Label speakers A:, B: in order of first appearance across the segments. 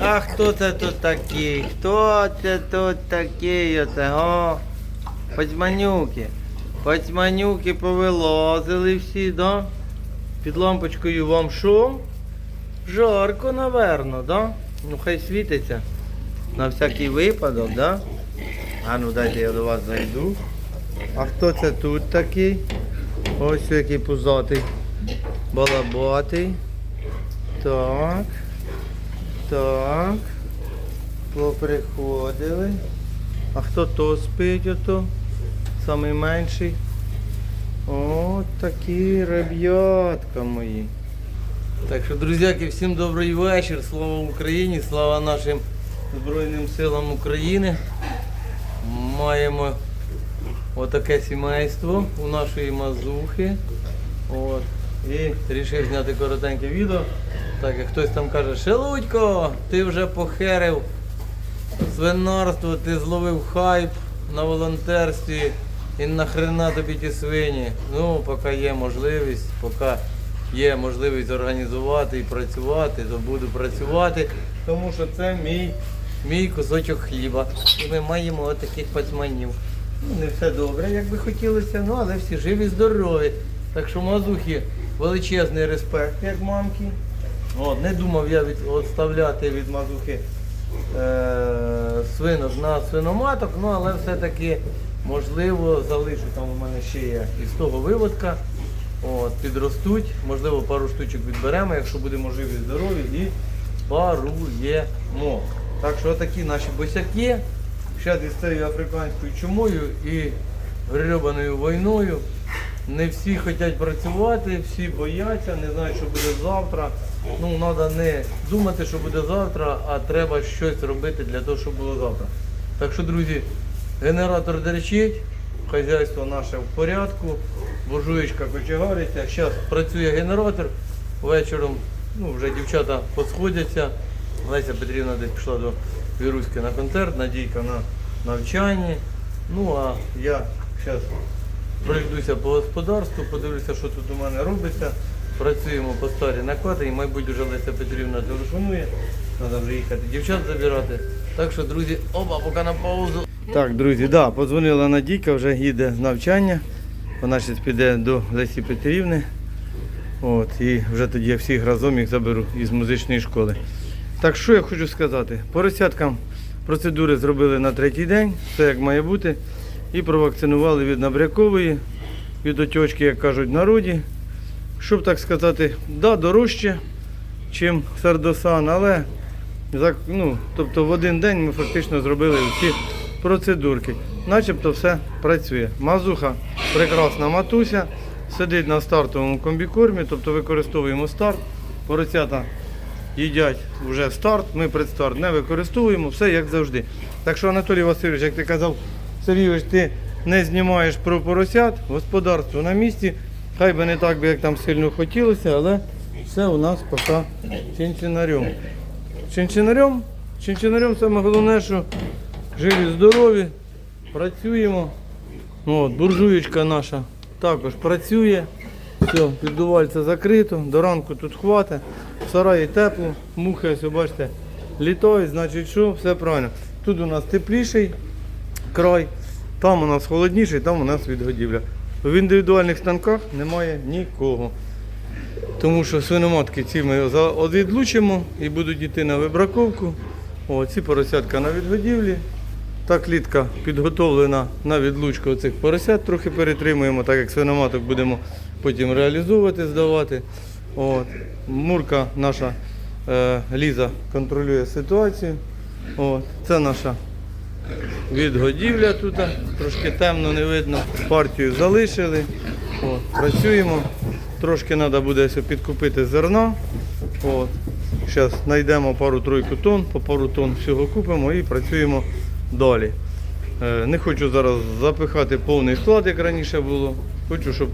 A: А хто це тут такий? Хто це тут такий? Оце? Пацьманюки. Пацьманюки повилазили всі, да? Під лампочкою вам що? Жарко, наверно, да? Ну хай світиться. На всякий випадок, да? А ну дайте я до вас зайду. А хто це тут такий? Ось який пузатий. Балабатий. Так. Так. Поприходили. А хто то спить ото? Самий менший. О, такі ребятка мої. Так що, друзяки, всім добрий вечір. Слава Україні, слава нашим Збройним силам України. Маємо отаке сімейство у нашої мазухи. От. І вирішив зняти коротеньке відео. Так як хтось там каже, Шелудько, ти вже похерив свинарство, ти зловив хайп на волонтерстві і нахрена тобі ті свині. Ну, поки є можливість, поки є можливість організувати і працювати, то буду працювати, тому що це мій, мій кусочок хліба. І ми маємо отаких пацьманів. Ну, не все добре, як би хотілося, ну але всі живі, здорові. Так що мазухи величезний респект, як мамки. От, не думав я від, відставляти від мазухи е, свинок на свиноматок, ну але все-таки можливо залишу там у мене ще є із того виводка. От, підростуть, можливо, пару штучок відберемо, якщо будемо живі, і здорові і паруємо. Так що такі наші босяки. Зараз із цією африканською чумою і гребаною війною. Не всі хочуть працювати, всі бояться, не знають, що буде завтра. Ну, треба не думати, що буде завтра, а треба щось робити для того, щоб було завтра. Так що, друзі, генератор дерчить, хазяйство наше в порядку, буржуєчка кочегариться. Зараз працює генератор. Вечором ну, вже дівчата посходяться. Леся Петрівна десь пішла до Віруськи на концерт, Надійка на навчанні. Ну а я зараз пройдуся по господарству, подивлюся, що тут у мене робиться. Працюємо по старій наклади і, мабуть, вже Леся Петрівна телефонує. Треба вже їхати дівчат забирати. Так що, друзі, оба, поки на паузу. Так, друзі, да, подзвонила Надійка, вже їде з навчання. Вона зараз піде до Лесі Петрівни. От, і вже тоді я всіх разом їх заберу із музичної школи. Так що я хочу сказати? Поросяткам процедури зробили на третій день, все як має бути. І провакцинували від набрякової, від отечки, як кажуть народі. Щоб так сказати, да, дорожче, чим сардосан, але ну, тобто в один день ми фактично зробили всі процедурки. Начебто все працює. Мазуха прекрасна матуся, сидить на стартовому комбікормі, тобто використовуємо старт. Поросята їдять вже старт, ми предстарт не використовуємо, все як завжди. Так що, Анатолій Васильович, як ти казав, Сергійович, ти не знімаєш про поросят, господарство на місці. Хай би не так, би, як там сильно хотілося, але все у нас поки чинчинарем. Чинчинарем, чинчинарем саме головне, що живі, здорові, працюємо. От, буржуєчка наша також працює. Все, піддувальце закрито, до ранку тут хватить, в сараї тепло, мухи, ось бачите, літають, значить що, все правильно. Тут у нас тепліший край, там у нас холодніший, там у нас відгодівля. В індивідуальних станках немає нікого. Тому що свиноматки ці ми відлучимо і будуть йти на вибраковку. О, ці поросятка на відгодівлі. Та клітка підготовлена на відлучку цих поросят, трохи перетримуємо, так як свиноматок будемо потім реалізовувати, здавати. От. Мурка наша е, Ліза контролює ситуацію. От. Це наша відгодівля тут. Трошки темно не видно. Партію залишили. От. Працюємо. Трошки треба буде підкупити зерна. От. Зараз знайдемо пару-тройку тонн, по пару тонн всього купимо і працюємо далі. Е, Не хочу зараз запихати повний склад, як раніше було. Хочу, щоб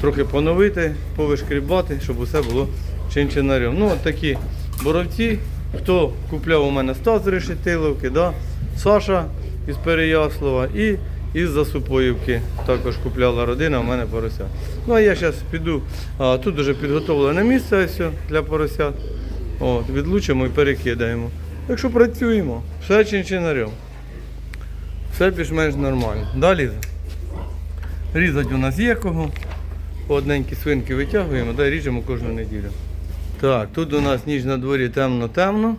A: трохи поновити, повишкрібати, щоб усе було чинчинарем. Ну, от такі боровці. Хто купляв у мене Стас з Решетиловки, да? Саша із Переяслава і із Засупоївки також купляла родина у мене порося. Ну а я зараз піду, а, тут вже підготовлене місце ось для поросят. От, відлучимо і перекидаємо. Так що працюємо. Все чинчинарем. Все більш-менш нормально. Далі різати у нас є кого. Одненькі свинки витягуємо, да, і ріжемо кожну неділю. Так, тут у нас ніч на дворі темно-темно.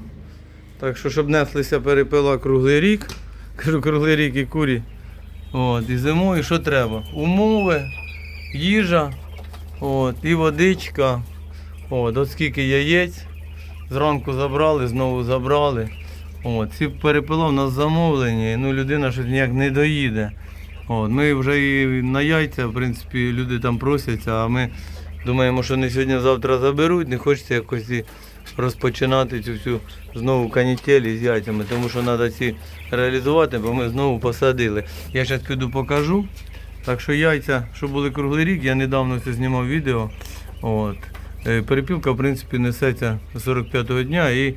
A: Так що, щоб неслися перепила круглий рік. Кажу, круглий рік і курі. От, і зимою що треба? Умови, їжа, от, і водичка. От, от скільки яєць. Зранку забрали, знову забрали. От, ці перепила в нас замовлені, ну людина щось ніяк не доїде. От, ми вже і на яйця, в принципі, люди там просяться, а ми думаємо, що не сьогодні-завтра заберуть, не хочеться якось і розпочинати цю всю знову канітелі з яйцями, тому що треба ці реалізувати, бо ми знову посадили. Я зараз піду покажу. Так що яйця, що були круглий рік, я недавно це знімав відео. От. Е, Перепілка, в принципі, несеться 45-го дня і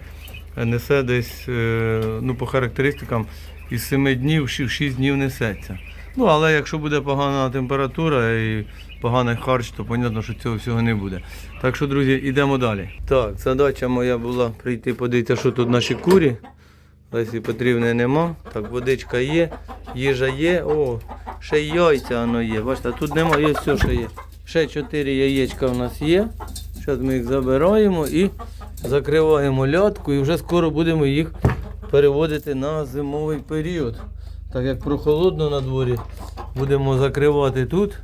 A: несе десь, е, ну, по характеристикам, із 7 днів, 6 днів несеться. Ну, але якщо буде погана температура і поганий харч, то зрозуміло, що цього всього не буде. Так що, друзі, йдемо далі. Так, задача моя була прийти подивитися, що тут наші курі. Лесі Петрівни нема. Так, водичка є, їжа є. О, ще яйця воно є. Бачите, тут нема, є все, що є. Ще 4 яєчка у нас є. Зараз ми їх забираємо і закриваємо лятку і вже скоро будемо їх переводити на зимовий період. Так як прохолодно на дворі, будемо закривати тут.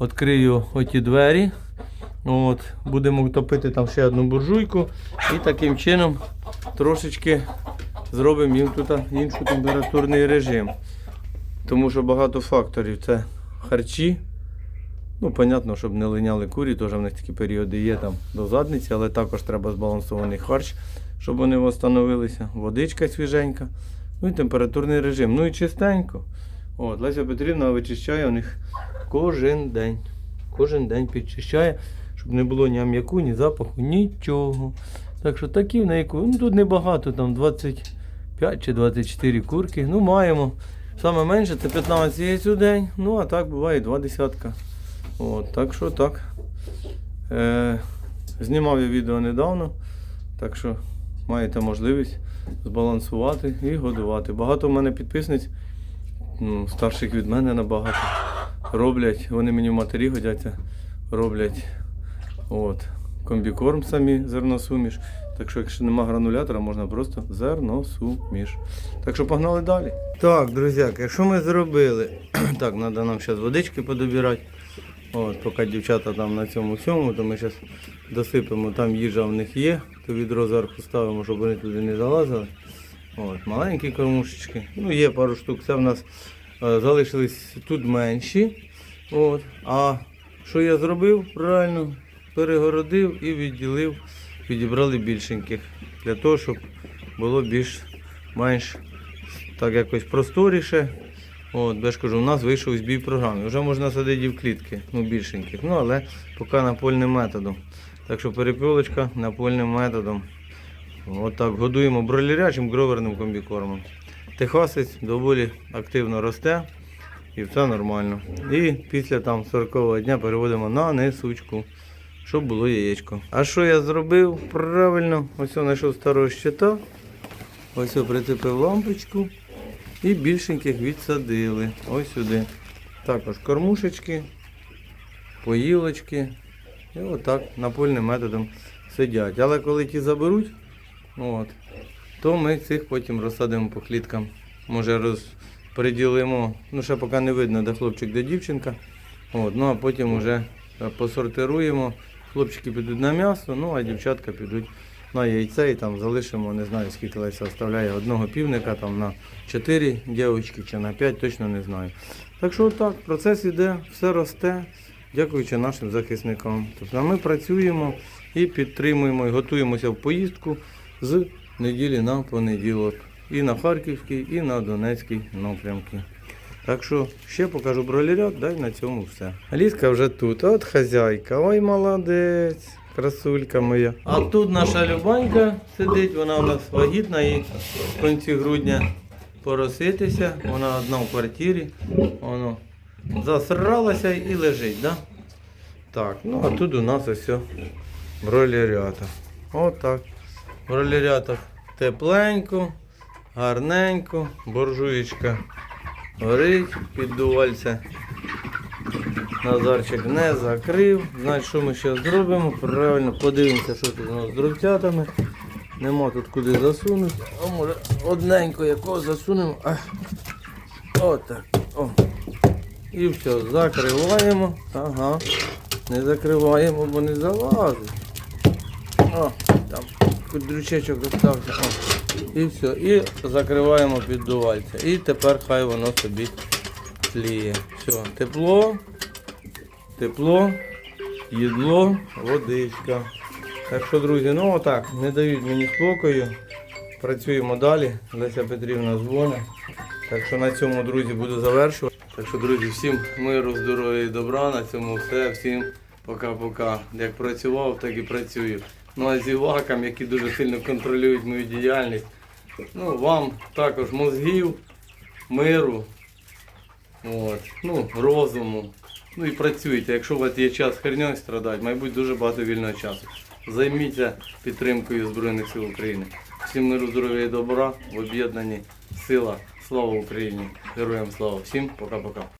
A: Відкрию оті двері. От, будемо топити там ще одну буржуйку і таким чином трошечки зробимо їм тут інший температурний режим. Тому що багато факторів. Це харчі. Ну, понятно, щоб не линяли курі, теж в них такі періоди є там до задниці, але також треба збалансований харч, щоб вони встановилися. Водичка свіженька. Ну і температурний режим. Ну і чистенько. От, Леся Петрівна вичищає у них кожен день. Кожен день підчищає, щоб не було ні ам'яку, ні запаху, нічого. Так що такі в неї ну, тут небагато, там 25 чи 24 курки. Ну, маємо. Саме менше це 15 яєць у день. Ну, а так буває два десятка. От, так що так. Е, знімав я відео недавно, так що маєте можливість збалансувати і годувати. Багато в мене підписниць, ну, старших від мене набагато, роблять, вони мені в матері годяться, роблять от, комбікорм самі, зерносуміш. Так що, якщо нема гранулятора, можна просто зерносуміш. Так що погнали далі. Так, друзяки, що ми зробили? так, треба нам зараз водички подобирати. От, поки дівчата там на цьому цьому, то ми зараз досипемо, там їжа в них є, то відро зверху ставимо, щоб вони туди не залазили. От, маленькі кормушечки. Ну, є пару штук. Це в нас е, залишились тут менші. От. А що я зробив? Правильно, перегородив і відділив, відібрали більшеньких. Для того, щоб було більш-менш так якось просторіше. От, я ж кажу, у нас вийшов збій програми. Вже можна садити в клітки, ну більшеньких. Ну, але поки напольним методом. Так що перепілочка напольним методом. От так годуємо бройлерячим гроверним комбікормом. Техасець доволі активно росте і все нормально. І після там 40-го дня переводимо на несучку, щоб було яєчко. А що я зробив? Правильно, ось знайшов старого щита. Ось я прицепив лампочку. І більшеньких відсадили. Ось сюди. Також кормушечки, поїлочки. І отак напольним методом сидять. Але коли ті заберуть, от, то ми цих потім розсадимо по кліткам. Може розподілимо, ну ще поки не видно, де хлопчик, де дівчинка. От, ну а потім вже е, посортируємо. Хлопчики підуть на м'ясо, ну а дівчатка підуть на яйце і там залишимо, не знаю скільки Леся оставляє одного півника там на 4 дівчатки чи на 5, точно не знаю. Так що так, процес іде, все росте, дякуючи нашим захисникам. Тобто ми працюємо і підтримуємо, і готуємося в поїздку з неділі на понеділок. І на Харківський, і на Донецький напрямки. Так що ще покажу бролерят, дай на цьому все. Аліска вже тут, от хазяйка, ой молодець, красулька моя. А тут наша Любанька сидить, вона у нас вагітна і в кінці грудня пороситися. Вона одна в квартирі. Воно засралася і лежить, да? Так, ну а тут у нас ось бройлерята. Отак. в ролярятах тепленько, гарненько, буржуєчка горить, піддувальця. Назарчик не закрив. Значить, що ми зараз зробимо? Правильно подивимося, що тут у нас з дровцятами. Нема тут куди засунути. А може одненько якого засунемо. Отак. О. І все, закриваємо. Ага. Не закриваємо, бо не залазить. О, там дрючечок остався. О. І все. І закриваємо піддувальця. І тепер хай воно собі тліє. Все, тепло, тепло, їдло, водичка. Так що, друзі, ну отак, не дають мені спокою. Працюємо далі. Леся Петрівна дзвонить. Так що на цьому, друзі, буду завершувати. Так що, друзі, всім миру, здоров'я і добра. На цьому все. Всім пока-пока. Як працював, так і працюю. Ну а зівакам, які дуже сильно контролюють мою діяльність. Ну, вам також мозгів, миру, от, ну, розуму. Ну і працюйте. Якщо у вас є час херньою страдати, має дуже багато вільного часу. Займіться підтримкою Збройних сил України. Всім миру, здоров'я і добра в об'єднанні сила. Слава Україні! Героям слава! Всім пока-пока!